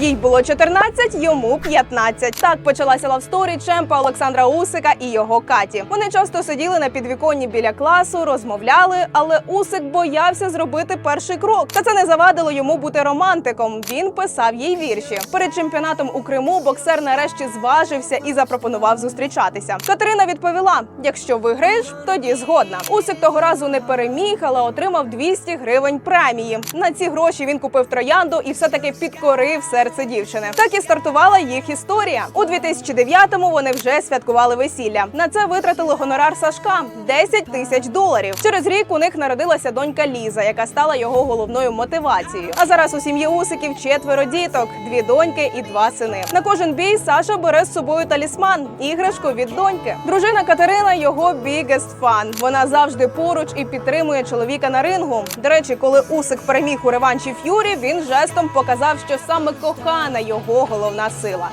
Їй було 14, йому 15. Так почалася лавсторі чемпа Олександра Усика і його Каті. Вони часто сиділи на підвіконні біля класу, розмовляли, але Усик боявся зробити перший крок. Та це не завадило йому бути романтиком. Він писав їй вірші. Перед чемпіонатом у Криму боксер нарешті зважився і запропонував зустрічатися. Катерина відповіла: якщо виграєш, тоді згодна. Усик того разу не переміг, але отримав 200 гривень премії. На ці гроші він купив троянду і все-таки підкорив серце дівчини. Так і стартувала їх історія. У 2009-му вони вже святкували весілля. На це витратили гонорар Сашка 10 тисяч доларів. Через рік у них народилася донька Ліза, яка стала його головною мотивацією. А зараз у сім'ї Усиків четверо діток: дві доньки і два сини. На кожен бій Саша бере з собою талісман іграшку від доньки. Дружина Катерина його biggest fan. Вона завжди поруч і підтримує чоловіка на рингу. До речі, коли Усик переміг у реванші Ф'юрі, він жестом показав, що саме кохана його головна сила.